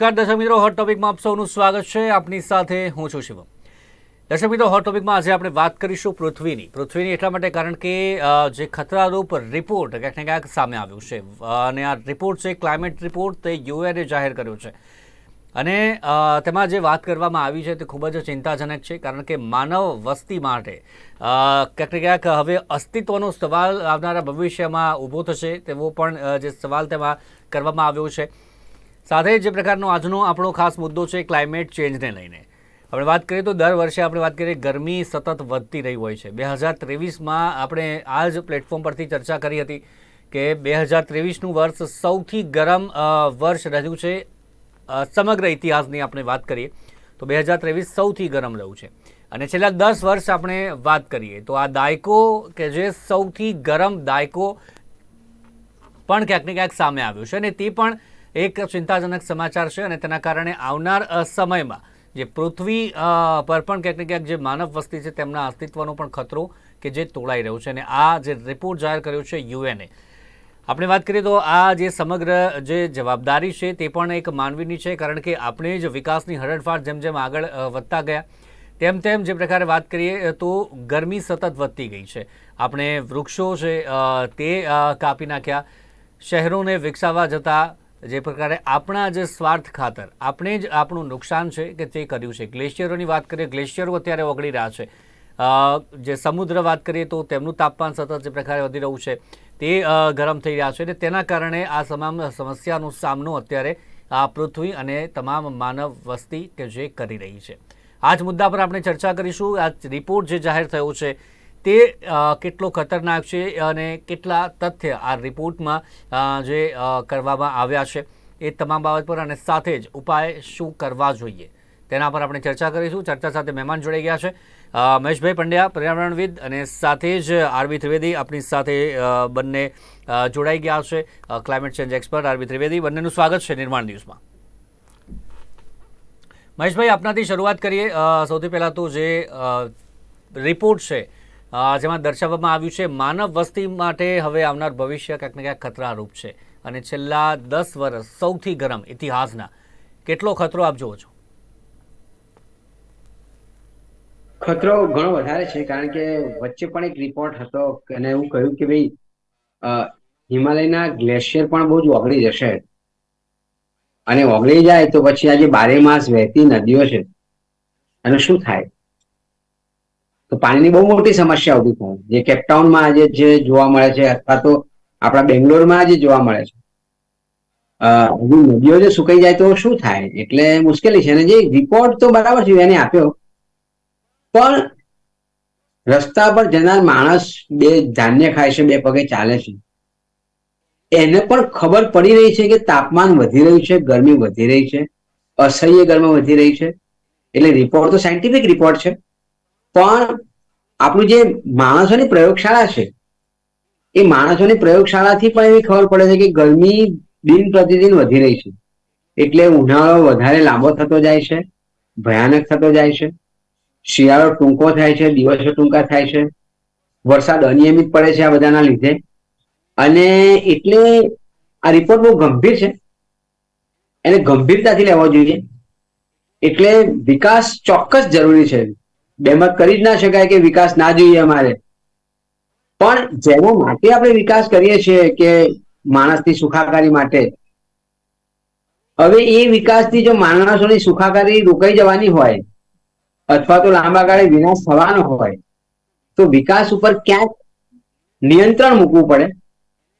નમસ્કાર દર્શક મિત્રો હોટ ટોપિકમાં આપ સૌનું સ્વાગત છે. આપની સાથે હું છું શિવમ. દર્શક મિત્રો હોટ ટોપિકમાં આજે આપણે વાત કરીશું પૃથ્વીની. પૃથ્વીની એટલા માટે કારણ કે જે ખતરારૂપ રિપોર્ટ ક્યાંક ને ક્યાંક સામે આવ્યું છે. અને આ રિપોર્ટ છે ક્લાઇમેટ રિપોર્ટ તે યુએને જાહેર કર્યો છે. અને તેમાં જે વાત કરવામાં આવી છે, તે ખૂબ જ ચિંતાજનક છે, કારણ કે માનવ વસ્તી માટે ક્યાંક ક્યાંક હવે અસ્તિત્વનો સવાલ આવનારા ભવિષ્યમાં ઊભો થશે તેવો પણ જે સવાલ તેમાં કરવામાં આવ્યો છે. સાથે જે પ્રકારનો આજનો આપણો ખાસ મુદ્દો છે ક્લાઇમેટ ચેન્જને લઈને. આપણે વાત કરીએ તો દર વર્ષે આપણે વાત કરીએ ગરમી સતત વધતી રહી હોય છે. બે હજાર ત્રેવીસમાં આપણે આ જ પ્લેટફોર્મ પરથી ચર્ચા કરી હતી કે બે હજાર ત્રેવીસનું વર્ષ સૌથી ગરમ વર્ષ રહ્યું છે સમગ્ર ઇતિહાસની આપણે વાત કરીએ તો બે હજાર ત્રેવીસ સૌથી ગરમ રહ્યું છે. અને છેલ્લા દસ વર્ષ આપણે વાત કરીએ તો આ દાયકો કે જે સૌથી ગરમ દાયકો પણ ક્યાંક ને ક્યાંક સામે આવ્યું છે અને તે પણ એક ચિંતાજનક સમાચાર છે અને તેના કારણે આવનાર સમયમાં જે પૃથ્વી પર પણ ક્યાંક ને ક્યાંક જે માનવ વસ્તી છે તેમના અસ્તિત્વનો પણ ખતરો કે જે તોળાઈ રહ્યો છે અને આ જે રિપોર્ટ જાહેર કર્યો છે યુએનએ. આપણે વાત કરીએ તો આ જે સમગ્ર જે જવાબદારી છે તે પણ એક માનવીની છે કારણ કે આપણે જ વિકાસની હરણફાળ જેમ જેમ આગળ વધતા ગયા, તેમ તેમ જે પ્રકારે વાત કરીએ તો ગરમી સતત વધતી ગઈ છે. આપણે વૃક્ષો છે તે કાપી નાખ્યા, શહેરોને વિકસાવવા જતાં જે પ્રકારે આપણા જે સ્વાર્થ ખાતર, આપણે જ આપણું નુકસાન છે કે તે કર્યું છે. ગ્લેશિયરોની વાત કરીએ, ગ્લેશિયરો અત્યારે ઓગળી રહ્યા છે. જે સમુદ્ર વાત કરીએ તો તેમનું તાપમાન સતત જે પ્રકારે વધી રહ્યું છે, તે ગરમ થઈ રહ્યા છે અને તેના કારણે આ તમામ સમસ્યાનો સામનો અત્યારે આ પૃથ્વી અને તમામ માનવ વસ્તી કે જે કરી રહી છે. આ જ મુદ્દા પર આપણે ચર્ચા કરીશું. આ રિપોર્ટ જે જાહેર થયો છે તે કેટલો ખતરનાક છે અને કેટલા તથ્ય આ રિપોર્ટમાં જે કરવામાં આવ્યા છે એ તમામ બાબત પર અને સાથે જ ઉપાય શું કરવા જોઈએ? તેના પર આપણે ચર્ચા કરીશું. ચર્ચા સાથે મહેમાન જોડાઈ ગયા છે. મહેશભાઈ પંડ્યા પર્યાવરણવિદ અને સાથે જ આરબી ત્રિવેદી આપણી સાથે બંને જોડાઈ ગયા છે. Climate change expert RB Trivedi, બંનેનું સ્વાગત છે નિર્માણ ન્યૂઝમાં. મહેશભાઈ, આપનાથી શરૂઆત કરીએ. સૌથી પહેલાં તો જે રિપોર્ટ છે જેમાં દર્શાવવામાં આવ્યું છે, માનવ વસ્તી માટે હવે આવનાર ભવિષ્ય ક્યાંક ને ક્યાંક ખતરારૂપ છે. અને છેલ્લા દસ વર્ષ સૌથી ગરમ ઇતિહાસના કેટલો ખતરો આપ જુઓ છો? ખતરો ઘણો વધારે છે, કારણ કે વચ્ચે પણ એક રિપોર્ટ હતો અને એવું કહ્યું કે ભાઈ હિમાલયના ગ્લેશિયર પણ બહુ જ ઓગળી જશે. અને ઓગળી જાય તો પછી આ જે બારે માસ વહેતી નદીઓ છે. એનું શું થાય? તો પાણીની બહુ મોટી સમસ્યા ઊભી થાય. જે કેપટાઉનમાં આજે જે જોવા મળે છે, અથવા તો આપણા બેંગ્લોરમાં આજે જોવા મળે છે. હજી નદીઓ જે સુકાઈ જાય તો શું થાય? એટલે મુશ્કેલી છે. અને જે રિપોર્ટ તો બરાબર છે, એને આપ્યો. પણ રસ્તા પર જનાર માણસ બે ધાન્ય ખાય છે, બે પગે ચાલે છે. એને પણ ખબર પડી રહી છે કે તાપમાન વધી રહ્યું છે, ગરમી વધી રહી છે, અસહ્ય ગરમી વધી રહી છે. એટલે રિપોર્ટ તો સાયન્ટિફિક રિપોર્ટ છે. પણ આપણું જે માણસોની પ્રયોગશાળા છે, એ માણસોની પ્રયોગશાળાથી પણ એવી ખબર પડે છે કે ગરમી દિન પ્રતિદિન વધી રહી છે. એટલે ઉનાળો વધારે લાંબો થતો જાય છે, ભયાનક થતો જાય છે, શિયાળો ટૂંકો થાય છે, દિવસો ટૂંકા થાય છે, વરસાદ અનિયમિત પડે છે આ બધાના લીધે. અને એટલે આ રિપોર્ટ બહુ ગંભીર છે. એને ગંભીરતાથી લેવો જોઈએ. એટલે વિકાસ ચોક્કસ જરૂરી છે. બેમત કરી જ ના શકાય કે વિકાસ ના જોઈએ અમારે. પણ જેના માટે આપણે વિકાસ કરીએ છીએ કે માણસની સુખાકારી માટે, હવે એ વિકાસથી જો માણસોની સુખાકારી રોકાઈ જવાની હોય, અથવા તો લાંબા ગાળે વિનાશ થવાનો હોય, તો વિકાસ ઉપર ક્યાંક નિયંત્રણ મૂકવું પડે,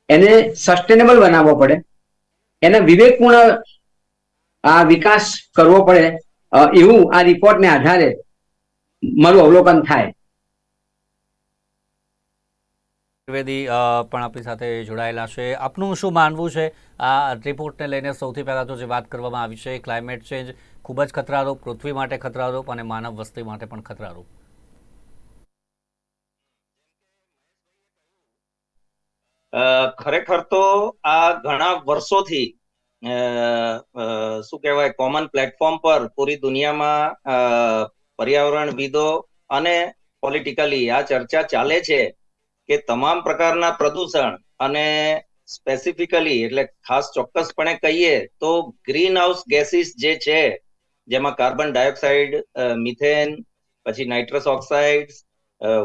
એને સસ્ટેનેબલ બનાવવો પડે, એને વિવેકપૂર્ણ આ વિકાસ કરવો પડે એવું આ રિપોર્ટને આધારે મારું અવલોકન થાય. ત્રિવેદી પણ આપણી સાથે જોડાયેલા છે. આપનું શું માનવું છે? આ રિપોર્ટને લઈને સૌથી પહેલાં તો જે વાત કરવામાં આવી છે ક્લાઇમેટ ચેન્જ ખૂબ જ ખતરારૂપ પૃથ્વી માટે ખતરારૂપ અને માનવ વસ્તી માટે પણ ખતરારૂપ. અ, ખરેખર તો આ ઘણા વર્ષોથી શું કહેવાય કોમન પ્લેટફોર્મ પર પૂરી દુનિયામાં અ, પર્યાવરણવિદો અને પોલિટિકલી આ ચર્ચા ચાલે છે કે તમામ પ્રકારના પ્રદૂષણ અને સ્પેસિફિકલી એટલે ખાસ ચોક્કસપણે કહીએ તો ગ્રીન હાઉસ ગેસીસ જે છે જેમાં કાર્બન ડાયોક્સાઇડ મિથેન પછી નાઇટ્રસ ઓક્સાઇડ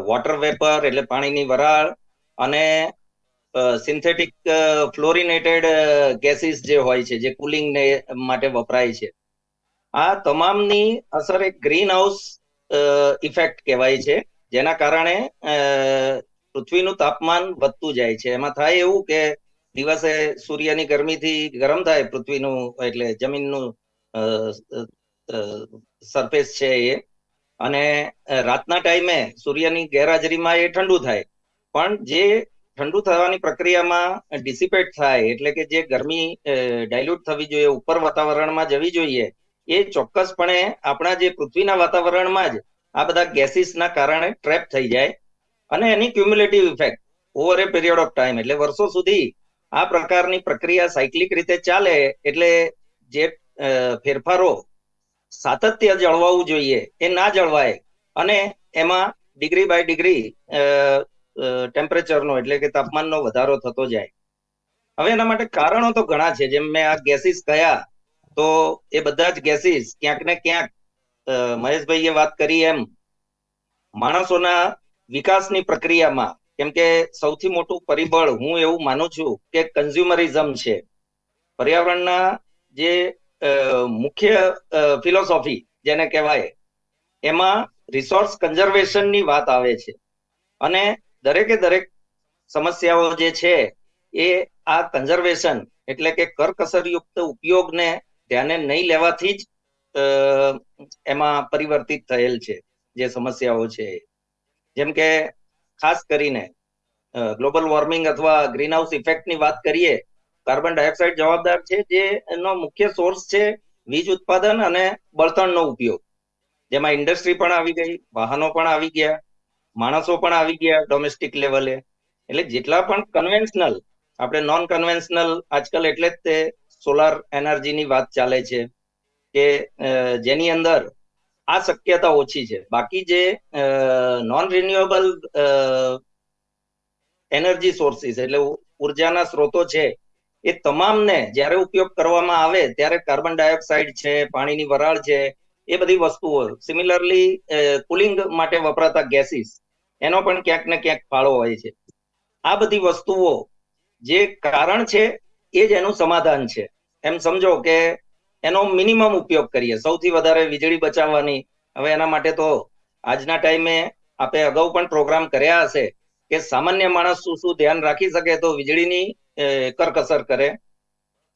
વોટર વેપર એટલે પાણીની વરાળ અને સિન્થેટિક ફ્લોરિનેટેડ ગેસીસ જે હોય છે જે કુલિંગ માટે વપરાય છે. આ તમામની અસર એક ગ્રીન હાઉસ ઇફેક્ટ કહેવાય છે. જેના કારણે પૃથ્વીનું તાપમાન વધતું જાય છે. એમાં થાય એવું કે દિવસે સૂર્યની ગરમીથી ગરમ થાય પૃથ્વીનું, એટલે જમીનનું સરફેસ છે એ. અને રાતના ટાઈમે સૂર્યની ગેરહાજરીમાં એ ઠંડુ થાય. પણ જે ઠંડુ થવાની પ્રક્રિયામાં ડિસિપેટ થાય, એટલે કે જે ગરમી ડાયલ્યુટ થવી જોઈએ, ઉપર વાતાવરણમાં જવી જોઈએ એ ચોક્કસપણે આપણા જે પૃથ્વીના વાતાવરણમાં જ આ બધા ગેસીસના કારણે ટ્રેપ થઈ જાય અને એની cumulative effect over a period of time એટલે વર્ષો સુધી આ પ્રકારની પ્રક્રિયા સાયકલિક રીતે ચાલે એટલે જે ફેરફારો સાતત્ય જળવાવું જોઈએ એ ના જળવાય અને એમાં ડિગ્રી બાય ડિગ્રી ટેમ્પરેચરનો એટલે કે તાપમાનનો વધારો થતો જાય. હવે એના માટે કારણો તો ઘણા છે જેમ મેં આ ગેસીસ કયા તો એ બધા જ ગેસીસ ક્યાંક ને ક્યાંક મહેશભાઈએ વાત કરી એમ. માણસોના વિકાસની પ્રક્રિયામાં, કેમ કે સૌથી મોટું પરિબળ હું એવું માનું છું કે કન્ઝ્યુમરિઝમ છે. પર્યાવરણના જે મુખ્ય ફિલોસોફી જેને કહેવાય, એમાં રિસોર્સ કન્ઝર્વેશનની વાત આવે છે. અને દરેકે દરેક સમસ્યાઓ જે છે એ આ કન્ઝર્વેશન એટલે કે કરકસરયુક્ત ઉપયોગને ધ્યાને નહીં લેવાથી જ એમાં પરિવર્તિત થયેલ છે, જે સમસ્યાઓ છે. જેમ કે ખાસ કરીને ગ્લોબલ વોર્મિંગ અથવા ગ્રીન હાઉસ ઇફેક્ટની વાત કરીએ, કાર્બન ડાયોક્સાઇડ જવાબદાર છે, જે એનો મુખ્ય સોર્સ છે વીજ ઉત્પાદન અને બળતણનો ઉપયોગ જેમાં ઇન્ડસ્ટ્રી પણ આવી ગઈ, વાહનો પણ આવી ગયા, માણસો પણ આવી ગયા ડોમેસ્ટિક લેવલે એટલે જેટલા પણ કન્વેન્શનલ આપણે નોન કન્વેન્શનલ આજકાલ એટલે જ તે સોલાર એનર્જીની વાત ચાલે છે કે જેની અંદર આ શક્યતા ઓછી છે. બાકી જે નોન રિન્યુએબલ એનર્જી સોર્સિસ એટલે ઉર્જાના સ્ત્રોતો છે, એ તમામને જ્યારે ઉપયોગ કરવામાં આવે ત્યારે કાર્બન ડાયોક્સાઇડ છે, પાણીની વરાળ છે, એ બધી વસ્તુઓ સિમિલરલી કુલિંગ માટે વપરાતા ગેસીસ એનો પણ ક્યાંક ને ક્યાંક ફાળો હોય છે. આ બધી વસ્તુઓ જે કારણ છે, એ જ એનું સમાધાન છે. એમ સમજો કે એનો મિનિમમ ઉપયોગ કરીએ. સૌથી વધારે વીજળી બચાવવાની. હવે એના માટે તો આજના ટાઈમે આપણે અગાઉ પણ પ્રોગ્રામ કર્યા હશે કે સામાન્ય માણસ શું શું ધ્યાન રાખી શકે તો વીજળીની કરકસર કરે,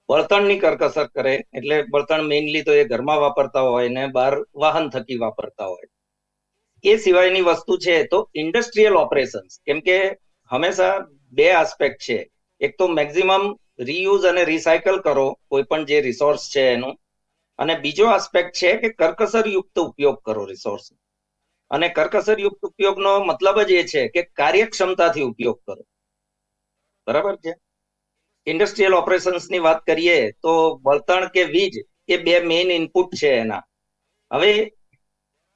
બળતણની કરકસર કરે. એટલે બળતણ મેઇનલી તો એ ઘરમાં વાપરતા હોય ને બહાર વાહન થકી વાપરતા હોય. એ સિવાયની વસ્તુ છે તો ઇન્ડસ્ટ્રીયલ ઓપરેશન્સ કેમ કે હંમેશા બે આસ્પેક્ટ છે. એક તો મેક્સિમમ રીયુઝ અને રિસાયકલ કરો, કોઈ પણ જે રિસોર્સ છે એનું. અને બીજો આસ્પેક્ટ છે કે કરકસર યુક્ત ઉપયોગ કરો રિસોર્સ અને કરકસર યુક્ત ઉપયોગનો મતલબ જ એ છે કે કાર્યક્ષમતાથી ઉપયોગ કરો. બરાબર છે? ઇન્ડસ્ટ્રીયલ ઓપરેશન્સની વાત કરીએ તો બળતણ કે વીજ એ બે મેઇન ઇનપુટ છે એના. હવે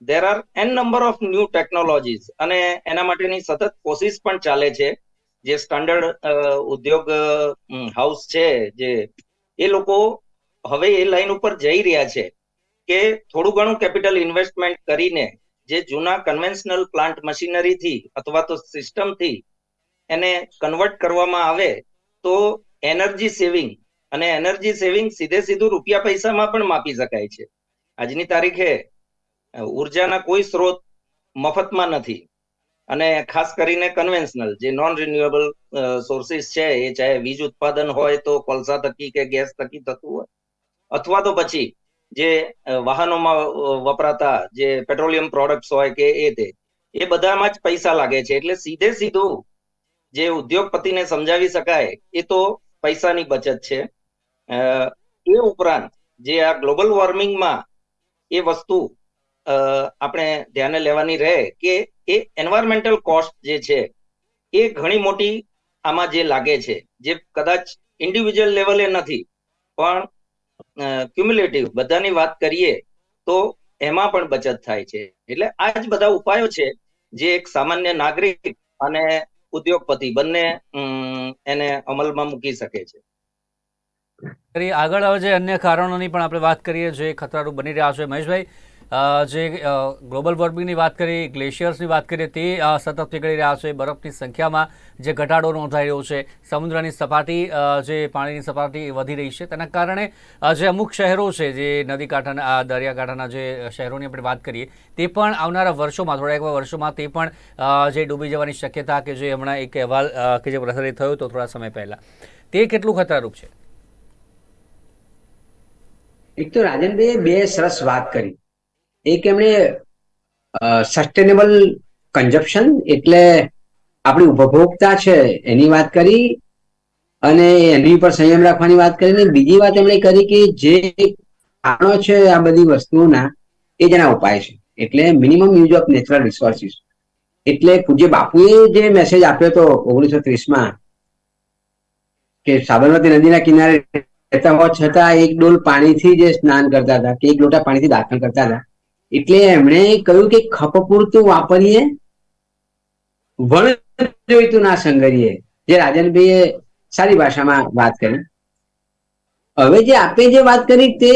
there are n number of new technologies અને એના માટેની સતત કોશિશ પણ ચાલે છે. જે સ્ટાન્ડર્ડ ઉદ્યોગ હાઉસ છે જે, એ લોકો હવે એ લાઈન ઉપર જઈ રહ્યા છે કે થોડું ઘણું કેપિટલ ઇન્વેસ્ટમેન્ટ કરીને જે જૂના કન્વેન્શનલ પ્લાન્ટ મશીનરીથી અથવા તો સિસ્ટમથી એને કન્વર્ટ કરવામાં આવે તો એનર્જી સેવિંગ અને એનર્જી સેવિંગ સીધે સીધું રૂપિયા પૈસામાં પણ માપી શકાય છે. આજની તારીખે ઉર્જાના કોઈ સ્ત્રોત મફતમાં નથી. અને ખાસ કરીને કન્વેન્શનલ જે નોન રિન્યુએબલ સોર્સિસ છે, એ ચાહે વીજ ઉત્પાદન હોય તો કોલસા થકી કે ગેસ થકી થતું હોય. અથવા તો પછી જે વાહનોમાં વપરાતા જે પેટ્રોલિયમ પ્રોડક્ટ્સ હોય કે એ તે, એ બધામાં જ પૈસા લાગે છે. એટલે સીધે સીધું જે ઉદ્યોગપતિને સમજાવી શકાય, એ તો પૈસાની બચત છે. એ ઉપરાંત જે આ ગ્લોબલ વોર્મિંગમાં એ વસ્તુ આપણે ધ્યાને લેવાની રહે કે એ એન્વાયરમેન્ટલ કોસ્ટ જે છે, એ ઘણી મોટી આમાં જે લાગે છે, જે કદાચ ઇન્ડિવિજ્યુઅલ લેવલે નથી, પણ ક્યુમ્યુલેટિવ બધાની વાત કરીએ તો એમાં પણ બચત થાય છે. એટલે આ જ બધા ઉપાયો છે, જે એક સામાન્ય નાગરિક અને ઉદ્યોગપતિ બંને એને અમલમાં મૂકી શકે છે. આગળ હવે જે અન્ય કારણોની પણ આપણે વાત કરીએ, જે ખતરારૂપ બની રહ્યા છે, મહેશભાઈ જે ગ્લોબલ વોર્મિંગની વાત કરી ગ્લેશિયર્સની વાત કરીએ તે સતત નીકળી રહ્યા છે. બરફની સંખ્યામાં જે ઘટાડો નોંધાઈ રહ્યો છે, સમુદ્રની સપાટી જે પાણીની સપાટી વધી રહી છે. તેના કારણે જે અમુક શહેરો છે, જે નદી કાંઠાના દરિયાકાંઠાના જે શહેરોની આપણે વાત કરીએ, તે પણ આવનારા વર્ષોમાં, થોડા એક વર્ષોમાં તે પણ જે ડૂબી જવાની શક્યતા કે જે હમણાં એક અહેવાલ કે જે પ્રસારિત થયો હતો થોડા સમય પહેલાં, તે કેટલું ખતરારૂપ છે? એક તો રાજનભાઈએ બે સરસ વાત કરી. એક એમણે સસ્ટેનેબલ કન્ઝપ્શન એટલે આપણી ઉપભોક્તા છે એની વાત કરી અને એની પર સંયમ રાખવાની વાત કરી ને બીજી વાત એમણે કરી કે જે કારણો છે આ બધી વસ્તુઓના એ જેના ઉપાય છે. એટલે minimum use of natural resources એટલે પૂજ્ય બાપુએ જે મેસેજ આપ્યો હતો ઓગણીસો ત્રીસમાં કે સાબરમતી નદીના કિનારે રહેતા હોવા છતાં એક ડોલ પાણીથી જે સ્નાન કરતા હતા, કે એક લોટા પાણીથી દાખલ કરતા હતા એટલે એમણે કહ્યું કે ખપ પૂરતું વાપરીએ, વણ જોઈતું ના સંગરીએ જે રાજનભાઈએ સારી ભાષામાં વાત કરી. હવે જે આપે જે વાત કરી તે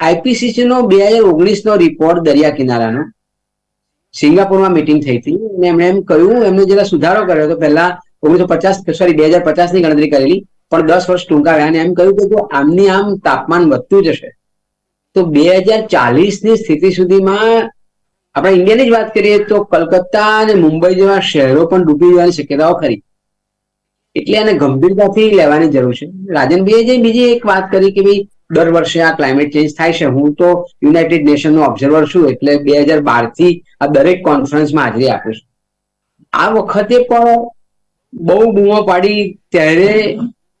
આઈપીસીસી નો બે હજાર ઓગણીસ નો રિપોર્ટ દરિયા કિનારાનો. સિંગાપુરમાં મિટિંગ થઈ હતી અને એમણે એમ કહ્યું એમને જરા સુધારો કર્યો હતો પહેલા ઓગણીસો પચાસ સોરી બે હજાર પચાસની ગણતરી કરેલી, પણ દસ વર્ષ ટૂંકાવ્યા અને એમ કહ્યું કે જો આમની આમ તાપમાન વધતું જશે તો બે હજાર ચાલીસની સ્થિતિ સુધીમાં આપણે ઇન્ડિયાની જ વાત કરીએ તો કલકત્તા અને મુંબઈ જેવા શહેરો પણ ડૂબી જવાની શક્યતાઓ ખરી. એટલે એને ગંભીરતાથી લેવાની જરૂર છે. રાજનભાઈએ જે બીજી એક વાત કરી કે ભાઈ, દર વર્ષે આ ક્લાઇમેટ ચેન્જ થાય છે. હું તો યુનાઇટેડ નેશન નો ઓબ્ઝર્વર છું, એટલે બે હજાર બારથી આ દરેક કોન્ફરન્સમાં હાજરી આપું છું. આ વખતે પણ બહુ બૂમો પાડી ત્યારે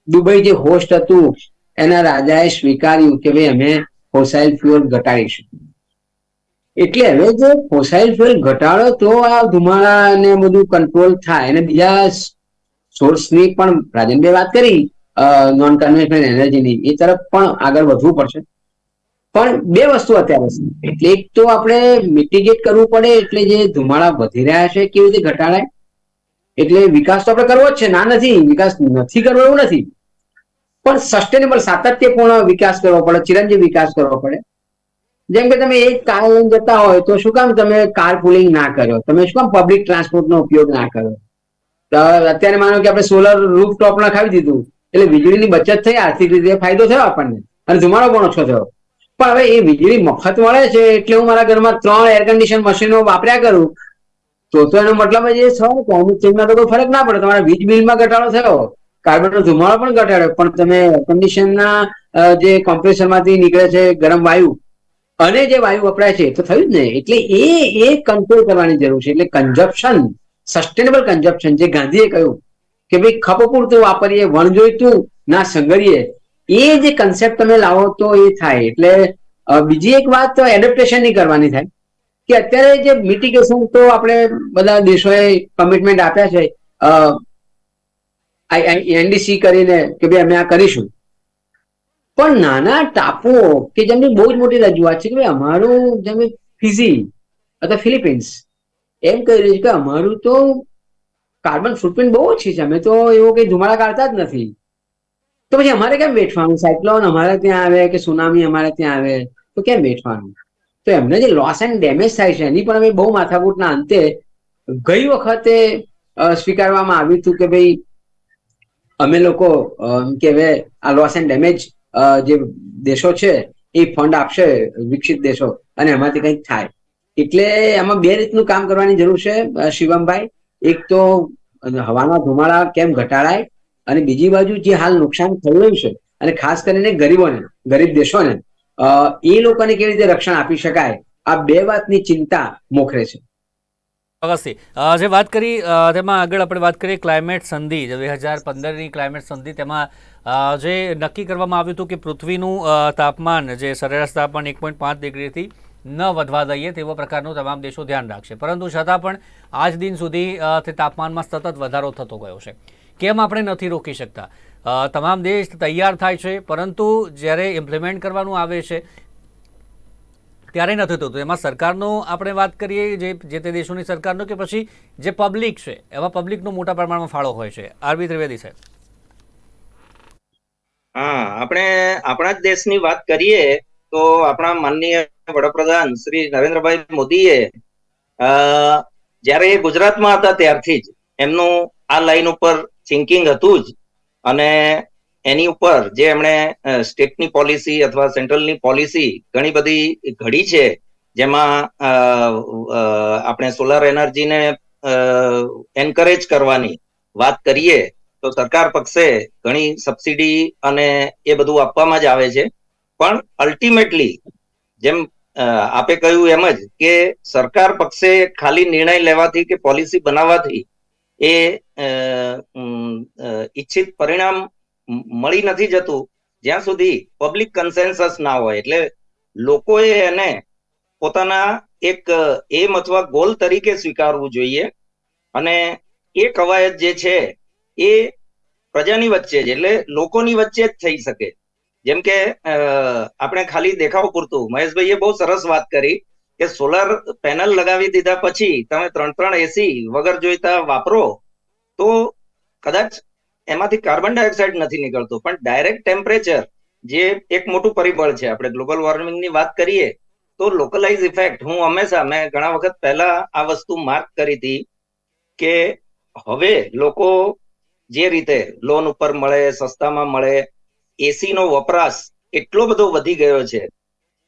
દુબઈ જે હોસ્ટ હતું, એના રાજાએ સ્વીકાર્યું કે ભાઈ, અમે ફોસાઇલ ફ્યુઅલ ઘટાડીશું. એટલે હવે જો ફોસાઇલ ફ્યુઅલ ઘટાડો તો આ ધુમાડા ને બધું કંટ્રોલ થાય. અને બીજા સોર્સની પણ રાજનભાઈ વાત કરી નોન કન્વેન્શનલ એનર્જીની એ તરફ પણ આગળ વધવું પડશે. પણ બે વસ્તુ અત્યારે છે. એટલે એક તો આપણે મિટિગેટ કરવું પડે, એટલે જે ધુમાડા વધી રહ્યા છે, કેવી રીતે ઘટાડાય? એટલે વિકાસ તો આપણે કરવો જ છે. ના નથી. વિકાસ નથી કરવો એવું નથી. પણ સસ્ટેનેબલ સાતત્યપૂર્ણ વિકાસ કરવો પડે, ચિરંજીવ વિકાસ કરવો પડે. જેમ કે તમે એક કાર લઈને જતા હોય તો શું કામ તમે કાર પુલિંગ ના કર્યો તમે શું કામ પબ્લિક ટ્રાન્સપોર્ટનો ઉપયોગ ના કર્યો અત્યારે માનો કે આપણે સોલર રૂફ ટોપ નખાવી દીધું, એટલે વીજળીની બચત થઈ, આર્થિક રીતે ફાયદો થયો આપણને, અને ધુમાડો પણ ઓછો થયો. પણ હવે એ વીજળી મફત મળે છે એટલે હું મારા ઘરમાં ત્રણ એર કન્ડિશન મશીનો વાપર્યા કરું, તો તો એનો મતલબ જ એ છે ક્લાઇમેટ ચેન્જમાં તો કોઈ ફરક ના પડે. તમારા વીજ બિલમાં ઘટાડો થયો કાર્બનનો ધુમાડો પણ ઘટાડ્યો પણ તમે કન્ડિશનના જે કોમ્પ્રેસરમાંથી નીકળે છે ગરમ વાયુ, અને જે વાયુ વપરાય છે, તો થયું જ ને એટલે એ એ કંટ્રોલ કરવાની જરૂર છે. એટલે કન્ઝપ્શન સસ્ટેનેબલ કન્ઝપ્શન જે ગાંધીએ કહ્યું કે ભાઈ ખપ પૂરતું વાપરીએ વણ જોઈતું ના સંગરીએ એ જે કન્સેપ્ટ તમે લાવો તો એ થાય. એટલે બીજી એક વાત તો એડપ્ટેશનની કરવાની થાય. કે અત્યારે જે મિટિગેશન તો આપણે બધા દેશોએ કમિટમેન્ટ આપ્યા છે. એનડીસી કરીને કે ભાઈ અમે આ કરીશું. પણ નાના ટાપુઓ કે જેમની બહુ જ મોટી રજૂઆત છે કે ભાઈ અમારું જેમ ફિઝી અથવા ફિલિપિન્સ એમ કહી રહ્યું છે કે અમારું તો કાર્બન ફૂટપ્રિન્ટ બહુ ઓછી છે. અમે તો એવો કઈ ધુમાડા કાઢતા જ નથી. તો પછી અમારે કેમ વેઠવાનું? સાયક્લોન અમારે ત્યાં આવે કે સુનામી અમારે ત્યાં આવે? તો કેમ વેઠવાનું? તો એમને જે લોસ એન્ડ ડેમેજ થાય છે, એની પણ અમે બહુ માથાકૂટના અંતે ગઈ વખતે સ્વીકારવામાં આવ્યું હતું કે ભાઈ અમે લોકો કે હવે આ લોસ એન્ડ ડેમેજ જે દેશો છે, એ ફંડ આપશે, વિકસિત દેશો. અને એમાંથી કંઈક થાય. એટલે એમાં બે રીતનું કામ કરવાની જરૂર છે શિવમભાઈ. એક તો હવાના ધુમાડા કેમ ઘટાડાય? અને બીજી બાજુ જે હાલ નુકસાન થઈ રહ્યું છે, અને ખાસ કરીને ગરીબોને, ગરીબ દેશોને એ લોકોને કેવી રીતે રક્ષણ આપી શકાય? આ બે વાતની ચિંતા મોખરે છે. અગસ્તી જે વાત કરી તેમાં આગળ આપણે વાત કરીએ ક્લાઇમેટ સંધિ, જે બે હજાર પંદરની ક્લાઇમેટ સંધિ તેમાં જે નક્કી કરવામાં આવ્યું હતું કે પૃથ્વીનું તાપમાન, જે સરેરાશ તાપમાન એક પોઈન્ટ પાંચ ડિગ્રીથી ન વધવા દઈએ તેવા પ્રકારનું તમામ દેશો ધ્યાન રાખશે. પરંતુ છતાં પણ આજ દિન સુધી તે તાપમાનમાં સતત વધારો થતો ગયો છે. કેમ આપણે નથી રોકી શકતા? તમામ દેશ તૈયાર થાય છે, પરંતુ જ્યારે ઇમ્પ્લિમેન્ટ કરવાનું આવે છે ત્યારે નથી થતું એમાં સરકારનો આપણે વાત કરીએ જે જે તે દેશોની સરકારનો કે પછી જે પબ્લિક છે એમાં પબ્લિકનો મોટા પ્રમાણમાં ફાળો હોય છે. આરબી ત્રિવેદી સાહેબ. હા, આપણે આપણા જ દેશની વાત કરીએ તો આપણા માનનીય વડાપ્રધાન શ્રી નરેન્દ્રભાઈ મોદીએ જ્યારે એ ગુજરાતમાં હતા ત્યારથી જ એમનું આ લાઈન ઉપર થિંકિંગ હતું જ અને એની ઉપર જે એમણે સ્ટેટની પોલિસી અથવા સેન્ટ્રલની પોલિસી ઘણી બધી ઘડી છે, જેમાં આપણે સોલાર એનર્જીને એન્કરેજ કરવાની વાત કરીએ, તો સરકાર પક્ષે ઘણી સબસિડી અને એ બધું આપવામાં જ આવે છે. પણ અલ્ટિમેટલી જેમ આપે કહ્યું એમ જ કે સરકાર પક્ષે ખાલી નિર્ણય લેવાથી કે પોલિસી બનાવવાથી એ ઈચ્છિત પરિણામ મળી નથી જતું, જ્યાં સુધી પબ્લિક કન્સેન્સસ ના હોય. એટલે લોકોએ એને પોતાના એક એમ અથવા ગોલ તરીકે સ્વીકારવું જોઈએ. અને એ કવાયત જે છે, એ પ્રજાની વચ્ચે જ, એટલે લોકોની વચ્ચે જ થઈ શકે. જેમ કે આપણે ખાલી દેખાવ પૂરતું. મહેશભાઈએ બહુ સરસ વાત કરી કે સોલાર પેનલ લગાવી દીધા પછી તમે ત્રણ ત્રણ એસી વગર જોઈતા વાપરો, તો કદાચ એમાંથી કાર્બન ડાયોક્સાઇડ નથી નીકળતો. પણ ડાયરેક્ટ ટેમ્પરેચર જે એક મોટું પરિબળ છે, આપણે ગ્લોબલ વોર્મિંગની વાત કરીએ, તો લોકલાઇઝ ઇફેક્ટ હું હંમેશા, મેં ઘણા વખત પહેલા આ વસ્તુ માર્ક કરી હતી કે હવે લોકો જે રીતે લોન ઉપર મળે, સસ્તામાં મળે એસી નો વપરાશ એટલો બધો વધી ગયો છે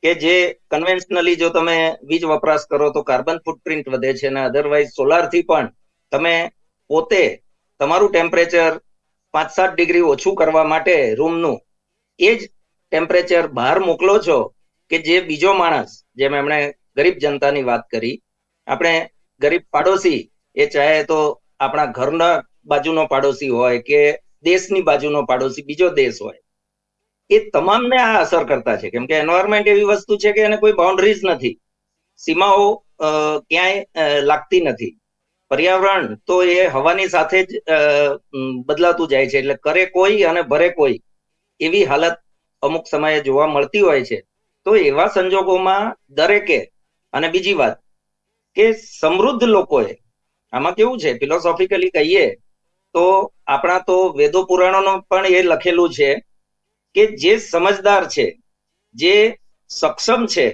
કે જે કન્વેન્શનલી જો તમે વીજ વપરાશ કરો તો કાર્બન ફૂટપ્રિન્ટ વધે છે અને અધરવાઇઝ સોલારથી પણ તમે પોતે તમારું ટેમ્પરેચર પાંચ સાત ડિગ્રી ઓછું કરવા માટે રૂમનું. એ જ ટેમ્પરેચર બહાર મોકલો છો કે જે બીજો માણસ, જેમ એમણે ગરીબ જનતાની વાત કરી, આપણે ગરીબ પાડોશી, એ ચાહે તો આપણા ઘરના બાજુનો પાડોશી હોય કે દેશની બાજુનો પાડોશી, બીજો દેશ હોય. એ તમામને આ અસર કરતા છે. કેમ કે એન્વાયરમેન્ટ એવી વસ્તુ છે કે એને કોઈ બાઉન્ડ્રીઝ નથી. સીમાઓ ક્યાંય લાગતી નથી. પર્યાવરણ તો એ હવાની સાથે જ બદલાતું જાય છે. એટલે કરે કોઈ અને ભરે કોઈ એવી હાલત અમુક સમયે જોવા મળતી હોય છે. તો એવા સંજોગોમાં દરેકે, અને બીજી વાત કે સમૃદ્ધ લોકોએ, આમાં કેવું છે? ફિલોસોફિકલી કહીએ તો આપણા તો વેદો પુરાણોનો પણ એ લખેલું છે કે જે સમજદાર છે, જે સક્ષમ છે,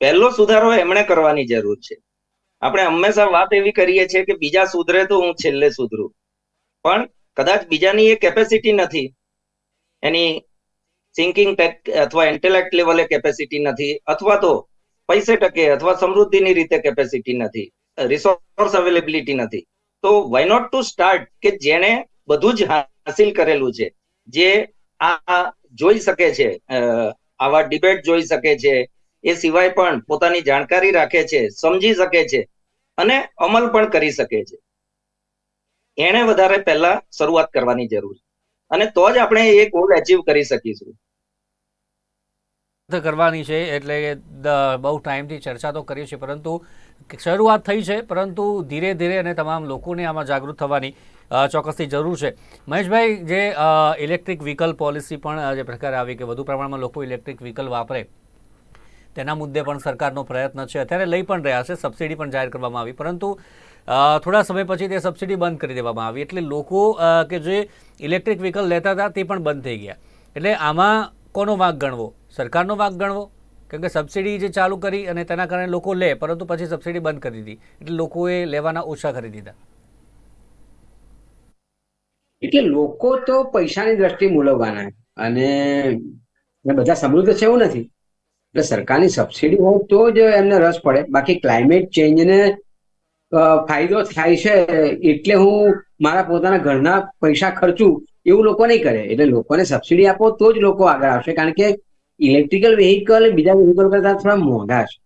પહેલો સુધારો એમણે કરવાની જરૂર છે. આપણે હંમેશા વાત એવી કરીએ છીએ કે બીજા સુધરે તો હું છેલ્લે સુધરું. પણ કદાચ બીજાની એ કેપેસિટી નથી, એની થિંકિંગ અથવા ઇન્ટેલેક્ટ લેવલે કેપેસિટી નથી, અથવા તો પૈસે ટકે અથવા સમૃદ્ધિની રીતે કેપેસિટી નથી રિસોર્સ અવેલેબિલિટી નથી. તો વાય નોટ ટુ સ્ટાર્ટ કે જેણે બધું જ હાસિલ કરેલું છે, જે આ જોઈ શકે છે આવા ડિબેટ જોઈ શકે છે, એ સિવાય પણ પોતાની જાણકારી રાખે છે, સમજી શકે છે અને અમલ પણ કરી શકે છે. એણે વધારે પહેલા શરૂઆત કરવાની જરૂર. છે અને તો જ આપણે એ ગોલ અચીવ કરી શકીશું. કરવાની છે, એટલે બહુ ટાઈમથી ચર્ચા તો કરી છે પરંતુ શરૂઆત થઈ છે, પરંતુ ધીરે ધીરે અને તમામ લોકોને આમાં જાગૃત થવાની ચોક્કસથી જરૂર છે. મહેશભાઈ, જે ઇલેક્ટ્રિક વ્હીકલ પોલિસી પણ જે પ્રકારે આવી કે વધુ પ્રમાણમાં લોકો ઇલેક્ટ્રિક વ્હીકલ વાપરે તેના મુદ્દે પણ સરકારનો પ્રયત્ન છે. અત્યારે લઈ પણ રહ્યા છે. સબસિડી પણ જાહેર કરવામાં આવી. પરંતુ થોડા સમય પછી તે સબસિડી બંધ કરી દેવામાં આવી. એટલે લોકો કે જે ઇલેક્ટ્રિક વ્હીકલ લેતા હતા તે પણ બંધ થઈ ગયા. એટલે આમાં કોનો વાંક ગણવો? સરકારનો વાંક ગણવો? કેમ કે સબસિડી જે ચાલુ કરી અને તેના કારણે લોકો લે, પરંતુ પછી સબસિડી બંધ કરી દીધી. એટલે લોકોએ લેવાના ઓછા કરી દીધા. એટલે લોકો તો પૈસાની દ્રષ્ટિ મૂલવવાના અને બધા સમૃદ્ધ છે એવું નથી. એટલે સરકારની સબસિડી હોય તો જ એમને રસ પડે. બાકી ક્લાઇમેટ ચેન્જને ફાયદો થાય છે એટલે હું મારા પોતાના ઘરના પૈસા ખર્ચું એવું લોકો નહીં કરે. એટલે લોકોને સબસિડી આપો તો જ લોકો આગળ આવશે. કારણ કે ઇલેક્ટ્રિકલ વેહિકલ બીજા વેહિકલ કરતા થોડા મોંઘા છે.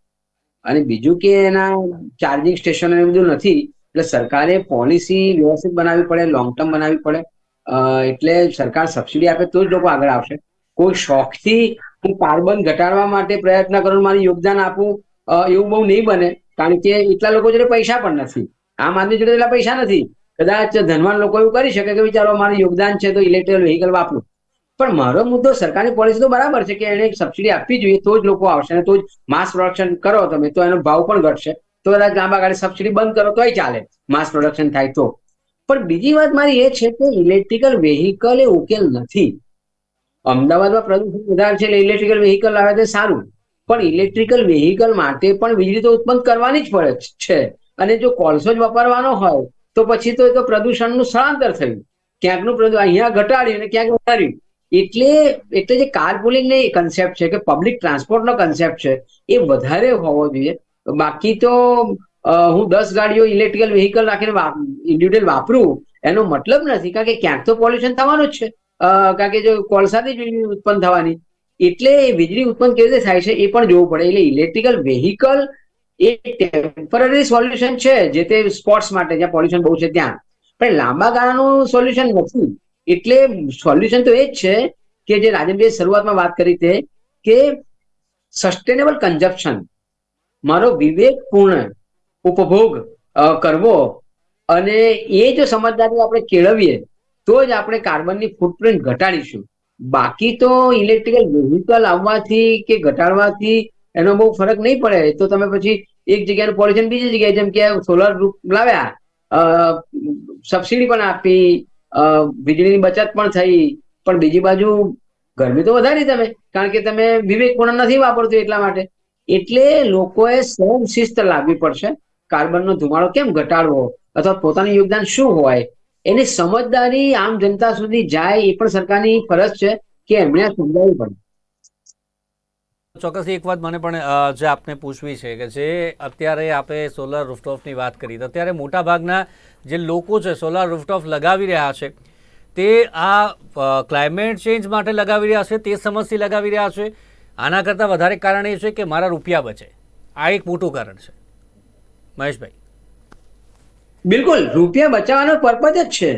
અને બીજું કે એના ચાર્જિંગ સ્ટેશન એવું બધું નથી. એટલે સરકારે પોલિસી વ્યવસ્થિત બનાવવી પડે લોંગ ટર્મ બનાવવી પડે. એટલે સરકાર સબસિડી આપે તો જ લોકો આગળ આવશે. કોઈ શોખથી હું કાર્બન ઘટાડવા માટે પ્રયત્ન કરું, મારું યોગદાન આપું એવું બહુ નહીં બને, કારણ કે એટલા લોકો જોડે પૈસા પણ નથી. આમ આદમી જોડે એટલા પૈસા નથી. કદાચ ધનવાન લોકો એવું કરી શકે કે વિચારો, મારું યોગદાન છે તો ઇલેક્ટ્રિકલ વ્હીકલ વાપરું. પણ મારો મુદ્દો સરકારની પોલિસી તો બરાબર છે કે એને સબસિડી આપવી જોઈએ, તો જ લોકો આવશે અને તો જ માસ પ્રોડક્શન કરો તમે, તો એનો ભાવ પણ ઘટશે. તો કદાચ લાંબા ગાળે સબસિડી બંધ કરો, તોય ચાલે માસ પ્રોડક્શન થાય તો. પણ બીજી વાત મારી એ છે કે ઇલેક્ટ્રિકલ વેહિકલ એ ઉકેલ નથી. અમદાવાદમાં પ્રદૂષણ વધારે છે એટલે ઇલેક્ટ્રિકલ વેહિકલ આવે તે સારું. પણ ઇલેક્ટ્રિકલ વેહિકલ માટે પણ વીજળી તો ઉત્પન્ન કરવાની જ પડે છે. અને જો કોલસો જ વાપરવાનો હોય, તો પછી તો એ તો પ્રદૂષણનું સ્થળાંતર થયું. ક્યાંકનું પ્રદૂષણ અહીંયા ઘટાડ્યું અને ક્યાંક વધાર્યું. એટલે એટલે જે કાર પુલિંગ કન્સેપ્ટ છે કે પબ્લિક ટ્રાન્સપોર્ટનો કન્સેપ્ટ છે, એ વધારે હોવો જોઈએ. બાકી તો હું દસ ગાડીઓ ઇલેક્ટ્રિકલ વેહિકલ રાખીને ઇન્ડિવિડ્યુઅલ વાપરું, એનો મતલબ નથી. કારણ કે ક્યાંક તો પોલ્યુશન થવાનું જ છે. કારણ કે જો કોલસાથી વીજળી ઉત્પન્ન થવાની, એટલે એ વીજળી ઉત્પન્ન કેવી રીતે થાય છે એ પણ જોવું પડે. એટલે ઇલેક્ટ્રિકલ વેહિકલ એ ટેમ્પરરી સોલ્યુશન છે, જે તે સ્પોર્ટ્સ માટે, જ્યાં પોલ્યુશન બહુ છે ત્યાં. પણ લાંબા ગાળાનું સોલ્યુશન નથી. એટલે સોલ્યુશન તો એ જ છે કે જે રાજનભાઈ શરૂઆતમાં વાત કરી તે, કે સસ્ટેનેબલ કન્ઝપ્શન મારો વિવેકપૂર્ણ ઉપભોગ કરવો અને એ જો સમજદારી આપણે કેળવીએ તો જ આપણે કાર્બનની ફૂટપ્રિન્ટ ઘટાડીશું. બાકી તો ઇલેક્ટ્રિકલ વેહિકલ આવવાથી કે ઘટાડવાથી એનો બહુ ફરક નહીં પડે. તો તમે પછી એક જગ્યાનું પોલ્યુશન બીજી જગ્યાએ જેમ કે સોલર લાવ્યા અ, સબસિડી પણ આપી વીજળીની બચત પણ થઈ. પણ બીજી બાજુ ગરમી તો વધારી તમે કારણ કે તમે વિવેકપૂર્ણ નથી વાપરતું એટલા માટે. એટલે લોકોએ સૌ શિસ્ત લાવવી પડશે. કાર્બનનો ધુમાડો કેમ ઘટાડવો? અથવા પોતાનું યોગદાન શું હોય? એની સમજદારી આમ જનતા સુધી જાય એ પણ સરકારની ફરજ છે કે એમણે સમજાવવું પડે. ચોક્કસ એક વાત મને પણ જે આપને પૂછવી છે કે જે અત્યારે આપણે સોલાર રૂફટોપની વાત કરી, તો અત્યારે મોટાભાગના જે લોકો છે સોલાર રૂફટોપ લગાવી રહ્યા છે, તે આ ક્લાઇમેટ ચેન્જ માટે લગાવી રહ્યા છે, તે સમજથી લગાવી રહ્યા છે. આના કરતાં વધારે કારણ એ છે કે મારા રૂપિયા બચે. આ એક મોટું કારણ છે. મહેશભાઈ. બિલકુલ, રૂપિયા બચાવવાનો પર્પઝ જ છે.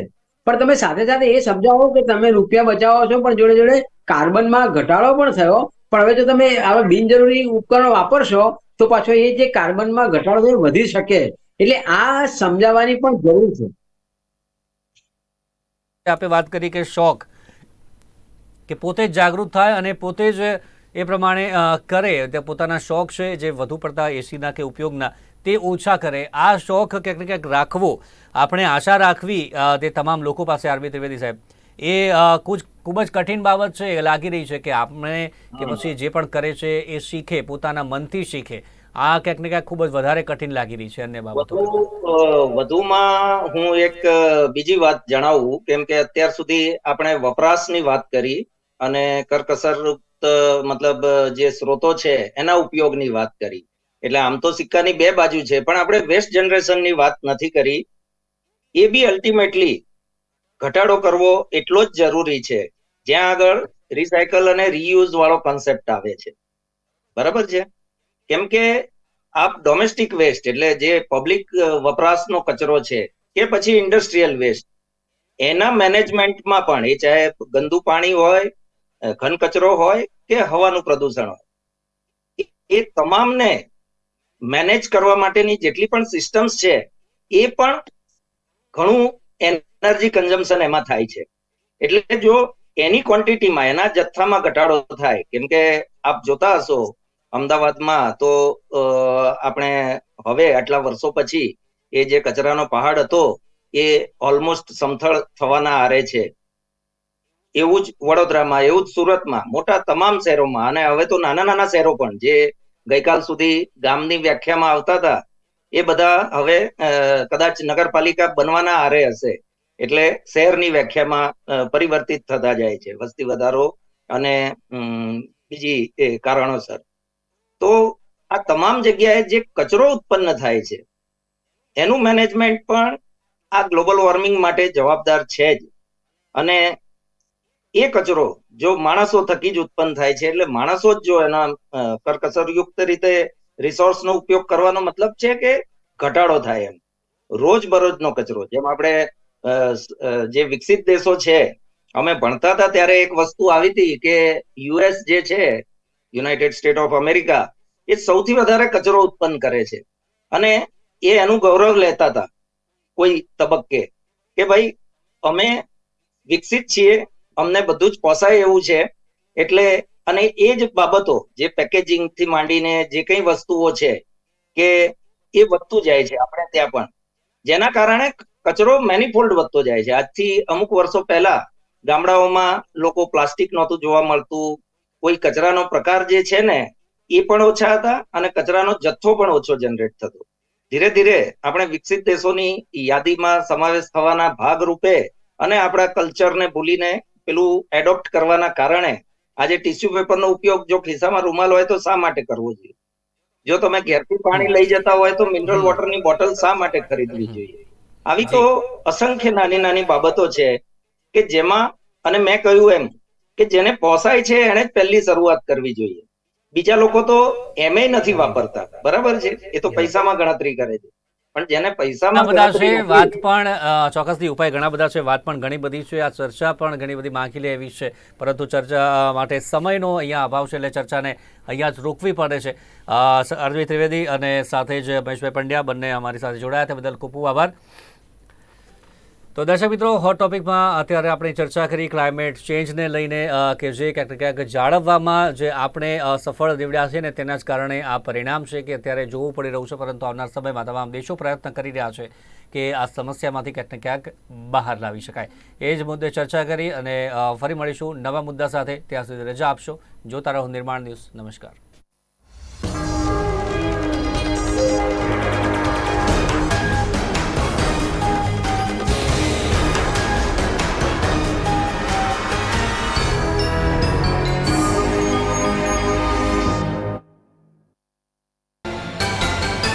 પણ તમે સાથે સાથે એ સમજાવો કે તમે રૂપિયા બચાવો છો, પણ જોડે જોડે કાર્બનમાં ઘટાડો પણ થયો. પણ હવે જો તમે આવા બિનજરૂરી ઉપકરણો વાપરશો, તો પાછો એ જે કાર્બનમાં ઘટાડો વધી શકે. એટલે આ સમજાવવાની પણ જરૂર છે. આપણે વાત કરી કે શોખ, કે પોતે જાગૃત થાય અને પોતે જ એ પ્રમાણે કરે. પોતાના શોખ છે, જે વધુ પડતા એસીના કે ઉપયોગના. તે ઓછા કરે. આ શોખ ક્યાંક ને ક્યાંક રાખવો. આપણે આશા રાખવી તે તમામ લોકો પાસે આરબી ત્રિવેદી સાહેબ. એ કુછ, ખૂબ જ કઠિન બાબત છે લાગી રહી છે કે આપણે કે પછી જે પણ કરે છે, એ શીખે, પોતાના મનથી શીખે. આ ક્યાંક ને ક્યાંક ખૂબ જ વધારે કઠિન લાગી રહી છે અન્ય બાબતો. વધુમાં હું એક બીજી વાત જણાવું, કેમ કે અત્યાર સુધી આપણે વપરાશની વાત કરી અને કરકસર મતલબ જે સ્ત્રોતો છે, એના ઉપયોગની વાત કરી. એટલે આમ તો સિક્કાની બે બાજુ છે, પણ આપણે વેસ્ટ જનરેશનની વાત નથી કરી. એ બી અલ્ટિમેટલી ઘટાડો કરવો એટલો જ જરૂરી છે, જ્યાં આગળ રિસાયકલ અને રીયુઝ વાળો કન્સેપ્ટ આવે છે. બરાબર છે? કેમ કે આપ ડોમેસ્ટિક વેસ્ટ એટલે જે પબ્લિક વપરાશનો કચરો છે, કે પછી ઇન્ડસ્ટ્રીયલ વેસ્ટ એના મેનેજમેન્ટમાં પણ, એ ચાહે ગંદુ પાણી હોય ઘન કચરો હોય, કે હવાનું પ્રદૂષણ હોય એ- તમામને મેનેજ કરવા માટેની જેટલી પણ સિસ્ટમ્સ છે, એ પણ ઘણું એનર્જી કન્ઝમ્પશન એમાં થાય છે. એટલે જો એની ક્વોન્ટિટીમાં એના જથ્થામાં ઘટાડો થાય, કેમ કે આપ જોતા હશો, અમદાવાદમાં તો આપણે હવે આટલા વર્ષો પછી એ જે કચરાનો પહાડ હતો, એ ઓલમોસ્ટ સમથળ થવાના આરે છે. એવું જ વડોદરામાં, એવું જ સુરતમાં, મોટા તમામ શહેરોમાં, અને હવે તો નાના નાના શહેરો પણ, જે ગઈકાલ સુધી ગામની વ્યાખ્યામાં આવતા હતા. એ બધા હવે કદાચ નગરપાલિકા બનવાના આરે હશે. એટલે શહેરની વ્યાખ્યામાં પરિવર્તિત થતા જાય છે. વસ્તી વધારો અને બીજી કારણોસર. તો આ તમામ જગ્યાએ જે કચરો ઉત્પન્ન થાય છે, એનું મેનેજમેન્ટ પણ આ ગ્લોબલ વોર્મિંગ માટે જવાબદાર છે જ. અને એ કચરો જો માણસો થકી જ ઉત્પન્ન થાય છે, એટલે માણસો જ જો એના કરકસરયુક્ત રીતે રિસોર્સનો ઉપયોગ કરવાનો મતલબ છે કે ઘટાડો થાય એમ. રોજ બરોજનો કચરો, જેમ આપણે જે વિકસિત દેશો છે, અમે ભણતા હતા ત્યારે એક વસ્તુ આવી હતી કે યુએસ જે છે, યુનાઇટેડ સ્ટેટ ઓફ અમેરિકા, એ સૌથી વધારે કચરો ઉત્પન્ન કરે છે. અને એ એનું ગૌરવ લેતા હતા કોઈ તબક્કે કે ભાઈ, અમે વિકસિત છીએ અમને બધું જ પોસાય એવું છે. એટલે અને એ જ બાબતો જે પેકેજિંગથી માંડીને જે કઈ વસ્તુઓ છે કે એ વધતું જાય છે આપણે ત્યાં પણ. જેના કારણે કચરો મેનિફોલ્ડ વધતો જાય છે. આજથી અમુક વર્ષો પહેલા ગામડાઓમાં લોકો પ્લાસ્ટિક નહોતું જોવા મળતું. કોઈ કચરાનો પ્રકાર જે છે ને, એ પણ ઓછા હતા અને કચરાનો જથ્થો પણ ઓછો જનરેટ થતો. ધીરે ધીરે આપણે વિકસિત દેશોની યાદીમાં સમાવેશ થવાના ભાગ રૂપે અને આપણા કલ્ચરને ભૂલીને પેલું એડોપ્ટ કરવાના કારણે આજે ટીસ્યુ પેપરનો ઉપયોગ જો ખિસ્સામાં રૂમાલ હોય તો શા માટે કરવો જોઈએ? જો તમે ઘેરથી પાણી લઈ જતા હોય તો મિનરલ વોટરની બોટલ શા માટે ખરીદવી જોઈએ? આવી તો અસંખ્ય નાની નાની બાબતો છે કે જેમાં અને મેં કહ્યું એમ કે જેને પોસાય છે એને જ પહેલી શરૂઆત કરવી જોઈએ. બીજા લોકો તો એમે નથી વાપરતા. બરાબર છે? એ તો પૈસામાં ગણતરી કરે છે. પણ જેને પૈસામાં બધા છે વાત પણ ચોક્કસથી ઉપાય ઘણા બધા છે વાત પણ ઘણી બધી છે આ ચર્ચા પણ ઘણી બધી માંગી લે એવી છે. પરંતુ ચર્ચા માટે સમયનો અહીંયા અભાવ છે એટલે ચર્ચાને અહીંયા જ રોકવી પડે છે. અ, અરવિંદ ત્રિવેદી અને સાથે જ મહેશભાઈ પંડ્યા બંને અમારી સાથે જોડાયા. તે બદલ ખૂબ ખૂબ આભાર. તો દર્શક મિત્રો હોટ ટોપિકમાં અત્યારે આપણે ચર્ચા કરી ક્લાઇમેટ ચેન્જને લઈને કે જે ક્યાંક ક્યાંક જાળવવામાં જે આપણે સફળ નીવડ્યા છીએ ને તેના જ કારણે આ પરિણામ છે કે અત્યારે જોવું પડી રહ્યું છે, પરંતુ આવનાર સમયમાં તમામ દેશો પ્રયત્ન કરી રહ્યા છે કે આ સમસ્યામાંથી ક્યાંક ક્યાંક બહાર લાવી શકાય. એ જ મુદ્દે ચર્ચા કરી અને ફરી મળીશું નવા મુદ્દા સાથે. ત્યાં સુધી રજા આપશો. જોતા રહો નિર્માણ ન્યૂઝ. નમસ્કાર.